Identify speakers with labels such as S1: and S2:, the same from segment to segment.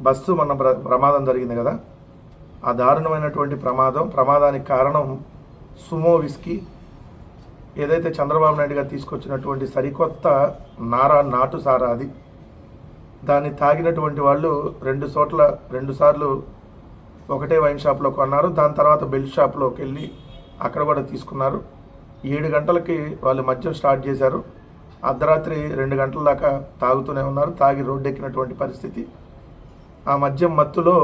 S1: Bus మన ప్ర- ప్రమాదం జరిగింది కదా? ఆ దారుణమైనటువంటి ప్రమాదం ప్రమాదానికి కారణం సుమో విస్కీ. ఏదైతే చంద్రబాబు నాయుడు గారు తీసుకొచ్చినటువంటి సరికొత్త నారా నాటు సారా అది. దాన్ని తాగినటువంటి వాళ్ళు రెండు చోట్ల రెండు సార్లు ఒకటే వైన్ షాప్లో కొన్నారు. దాని తర్వాత బెల్ట్ షాప్లోకి వెళ్ళి అక్కడ కూడా తీసుకున్నారు. ఏడు గంటలకి వాళ్ళు మద్యం స్టార్ట్ చేశారు. అర్ధరాత్రి రెండు గంటల దాకా తాగుతూనే ఉన్నారు. తాగి రోడ్డు ఎక్కినటువంటి పరిస్థితి. ఆ మద్యం మత్తులో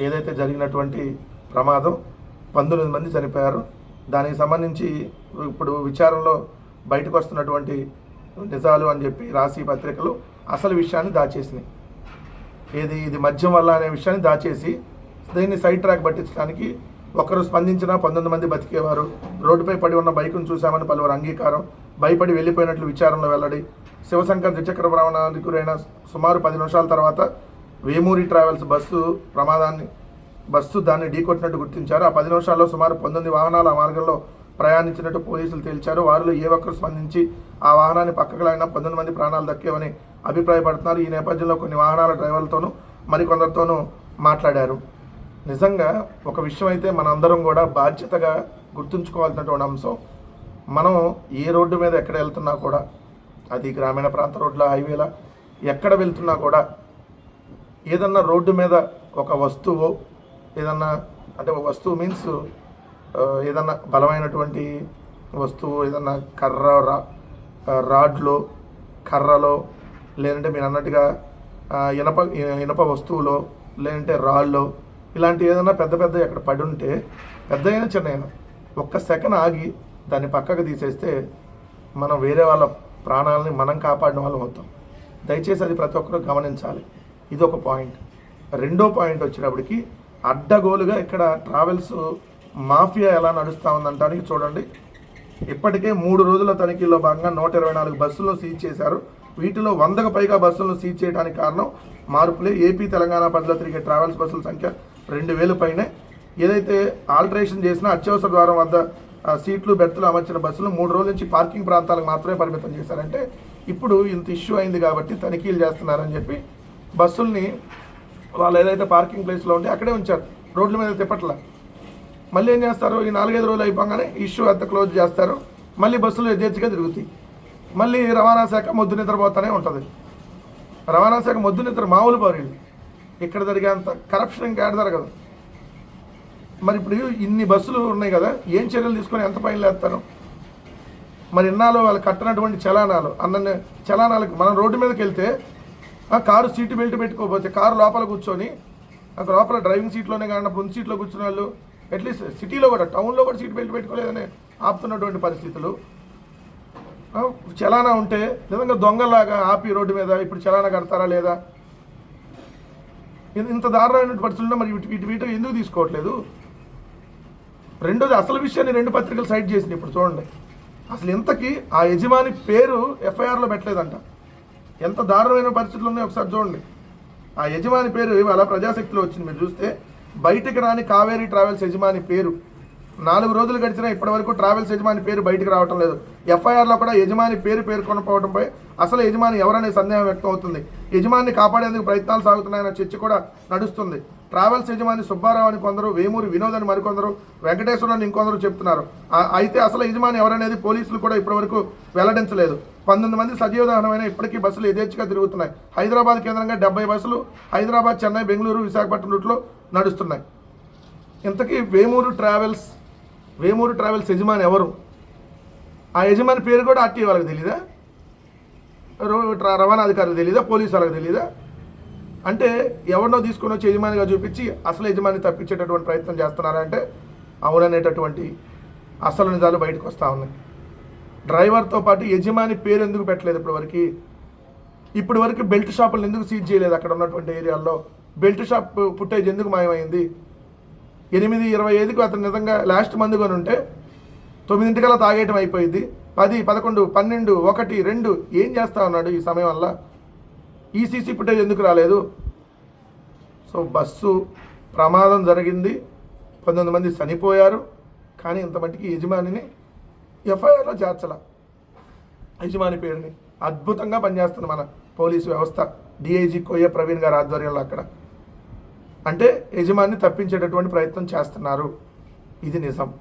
S1: ఏదైతే జరిగినటువంటి ప్రమాదం పంతొమ్మిది మంది చనిపోయారు. దానికి సంబంధించి ఇప్పుడు విచారంలో బయటకు వస్తున్నటువంటి నిజాలు అని చెప్పి రాసి పత్రికలు అసలు విషయాన్ని దాచేసినాయి. ఏది ఇది మద్యం వల్ల అనే విషయాన్ని దాచేసి దీన్ని సైడ్ ట్రాక్ పట్టించడానికి ఒకరు స్పందించిన పంతొమ్మిది మంది బతికేవారు. రోడ్డుపై పడి ఉన్న బైకును చూశామని పలువురు అంగీకారం. భయపడి వెళ్ళిపోయినట్లు విచారణలో వెల్లడి. శివశంకర్ ద్విచక్ర భ్రమణానికి గురైన సుమారు పది నిమిషాల తర్వాత వేమూరి ట్రావెల్స్ బస్సు ప్రమాదాన్ని బస్సు దాన్ని ఢీకొట్టినట్టు గుర్తించారు. ఆ పది నిమిషాల్లో సుమారు పంతొమ్మిది వాహనాలు ఆ మార్గంలో ప్రయాణించినట్టు పోలీసులు తేల్చారు. వారిలో ఏ ఒక్కరు స్పందించి ఆ వాహనాన్ని పక్కకు లాగినా పంతొమ్మిది మంది ప్రాణాలు దక్కేవని అభిప్రాయపడుతున్నారు. ఈ నేపథ్యంలో కొన్ని వాహనాల డ్రైవర్లతోనూ మరికొందరితోనూ మాట్లాడారు. నిజంగా ఒక విషయం అయితే మనందరం కూడా బాధ్యతగా గుర్తుంచుకోవాల్సినటువంటి అంశం. మనం ఏ రోడ్డు మీద ఎక్కడ వెళ్తున్నా కూడా అది గ్రామీణ ప్రాంత రోడ్ల హైవేలా ఎక్కడ వెళ్తున్నా కూడా ఏదన్నా రోడ్డు మీద ఒక వస్తువు ఏదన్నా అంటే ఒక వస్తువు మీన్స్ ఏదన్నా బలమైనటువంటి వస్తువు ఏదన్నా కర్ర రా రాడ్లో కర్రలో లేదంటే మీరు అన్నట్టుగా ఇనప ఇనప వస్తువులో లేదంటే రాళ్ళలో ఇలాంటి ఏదైనా పెద్ద పెద్ద ఎక్కడ పడి ఉంటే పెద్ద అయినా చిన్న అయినా ఒక్క సెకండ్ ఆగి దాన్ని పక్కకు తీసేస్తే మనం వేరే వాళ్ళ ప్రాణాలని మనం కాపాడిన వాళ్ళం అవుతాం. దయచేసి అది ప్రతి ఒక్కరూ గమనించాలి. ఇది ఒక పాయింట్. రెండో పాయింట్ వచ్చినప్పటికి అడ్డగోలుగా ఇక్కడ ట్రావెల్స్ మాఫియా ఎలా నడుస్తూ ఉందంటానికి చూడండి. ఇప్పటికే మూడు రోజుల తనిఖీల్లో భాగంగా నూట ఇరవై నాలుగు బస్సులను సీజ్ చేశారు. వీటిలో వందకు పైగా బస్సులను సీజ్ చేయడానికి కారణం మార్పులే. ఏపీ తెలంగాణ పరిధిలో తిరిగే ట్రావెల్స్ బస్సుల సంఖ్య రెండు వేలు పైనే. ఏదైతే ఆల్టరేషన్ చేసినా అత్యవసర ద్వారం వద్ద సీట్లు బెర్తులు అమర్చిన బస్సులు మూడు రోజుల నుంచి పార్కింగ్ ప్రాంతాలకు మాత్రమే పరిమితం చేశారంటే ఇప్పుడు ఇంత ఇష్యూ అయింది కాబట్టి తనిఖీలు చేస్తున్నారని చెప్పి బస్సుల్ని వాళ్ళు ఏదైతే పార్కింగ్ ప్లేస్లో ఉంటే అక్కడే ఉంచారు. రోడ్ల మీద తిప్పట్ల. మళ్ళీ ఏం చేస్తారు? ఈ నాలుగైదు రోజులు అయిపోగానే ఇష్యూ అంత క్లోజ్ చేస్తారు. మళ్ళీ బస్సులు యథేచ్ఛగా తిరుగుతాయి. మళ్ళీ రవాణా శాఖ మొద్దు నిద్రపోతూనే ఉంటుంది. రవాణా శాఖ మొద్దు నిద్ర మామూలు పౌరులు. ఇక్కడ జరిగేంత కరప్షన్ ఇంకా ఏడ జరగదు. మరి ఇప్పుడు ఇన్ని బస్సులు ఉన్నాయి కదా ఏం చర్యలు తీసుకొని ఎంత ఫైన్లు వేస్తారు? మరి ఇన్నాళ్ళు వాళ్ళు కట్టినటువంటి చలానాలు అన్న చలానాలకు మనం రోడ్డు మీదకి వెళ్తే కారు సీటు బెల్ట్ పెట్టుకోకపోతే కారు లోపల కూర్చొని అక్కడ లోపల డ్రైవింగ్ సీట్లోనే కాకుండా ముందు సీట్లో కూర్చున్న వాళ్ళు అట్లీస్ట్ సిటీలో కూడా టౌన్లో కూడా సీట్ బెల్ట్ పెట్టుకోలేదని ఆపుతున్నటువంటి పరిస్థితులు. చలానా ఉంటే నిజంగా దొంగలాగా ఆపి రోడ్డు మీద ఇప్పుడు చలానా కడతారా లేదా? ఇంత దారుణమైన పరిస్థితుల్లో మరి వీటి వీటి వీటి ఎందుకు తీసుకోవట్లేదు? రెండోది అసలు విషయాన్ని రెండు పత్రికలు సైడ్ చేసింది ఇప్పుడు చూడండి. అసలు ఇంతకీ ఆ యజమాని పేరు ఎఫ్ఐఆర్లో పెట్టలేదంట. ఎంత దారుణమైన పరిస్థితులు ఉన్నాయి ఒకసారి చూడండి. ఆ యజమాని పేరు ఇవాళ ప్రజాశక్తిలో వచ్చింది. మీరు చూస్తే బయటికి రాని కావేరీ ట్రావెల్స్ యజమాని పేరు. నాలుగు రోజులు గడిచినా ఇప్పటివరకు ట్రావెల్స్ యజమాని పేరు బయటికి రావటం లేదు. ఎఫ్ఐఆర్లో కూడా యజమాని పేరు పేర్కొనపోవడంపై అసలు యజమాని ఎవరనే సందేహం వ్యక్తం అవుతుంది. యజమాని కాపాడేందుకు ప్రయత్నాలు సాగుతున్నాయన్న చర్చ కూడా నడుస్తుంది. ట్రావెల్స్ యజమాని సుబ్బారావు అని కొందరు వేమూరి వినోద్ అని మరికొందరు వెంకటేశ్వర అని ఇంకొందరు చెప్తున్నారు. అయితే అసలు యజమాని ఎవరనేది పోలీసులు కూడా ఇప్పటివరకు వెల్లడించలేదు. పంతొమ్మిది మంది సజీవదహనమైన ఇప్పటికీ బస్సులు యథేచ్ఛగా తిరుగుతున్నాయి. హైదరాబాద్ కేంద్రంగా డెబ్బై బస్సులు హైదరాబాద్ చెన్నై బెంగళూరు విశాఖపట్నం రూట్లో నడుస్తున్నాయి. ఇంతకీ వేమూరు ట్రావెల్స్ వేమూరు ట్రావెల్స్ యజమాని ఎవరు? ఆ యజమాని పేరు కూడా ఆర్టీ వాళ్ళకి తెలీదా? రో- ట్రా- రవాణా అధికారులకు తెలీదా? పోలీసు వాళ్ళకి తెలీదా? అంటే ఎవరినో తీసుకుని వచ్చి యజమానిగా చూపించి అసలు యజమాని తప్పించేటటువంటి ప్రయత్నం చేస్తున్నారంటే అవుననేటటువంటి అసలు నిజాలు బయటకు వస్తూ ఉన్నాయి. డ్రైవర్తో పాటు యజమాని పేరు ఎందుకు పెట్టలేదు ఇప్పటివరకు? ఇప్పటి వరకు బెల్ట్ షాపులు ఎందుకు సీజ్ చేయలేదు అక్కడ ఉన్నటువంటి ఏరియాల్లో? బెల్ట్ షాప్ ఫుటేజ్ ఎందుకు మాయమైంది? ఎనిమిది ఇరవై ఐదుకు అతను నిజంగా లాస్ట్ మందు కొని ఉంటే తొమ్మిదింటికల్లా తాగేయటం అయిపోయింది. పది పదకొండు పన్నెండు ఒకటి రెండు ఏం చేస్తా ఉన్నాడు ఈ సమయం వల్ల? ఈసీసీ ఫుటేజ్ ఎందుకు రాలేదు? సో బస్సు ప్రమాదం జరిగింది. పంతొమ్మిది మంది చనిపోయారు. కానీ ఇంత మటుకి యజమానిని ఎఫ్ఐఆర్లో చేర్చాల. యజమాని పేరుని అద్భుతంగా పనిచేస్తుంది మన పోలీసు వ్యవస్థ. డిఐజీ కొయ్య ప్రవీణ్ గారి ఆధ్వర్యంలో అక్కడ. అంటే యజమాని తప్పించేటటువంటి ప్రయత్నం చేస్తున్నారు. ఇది నిజం.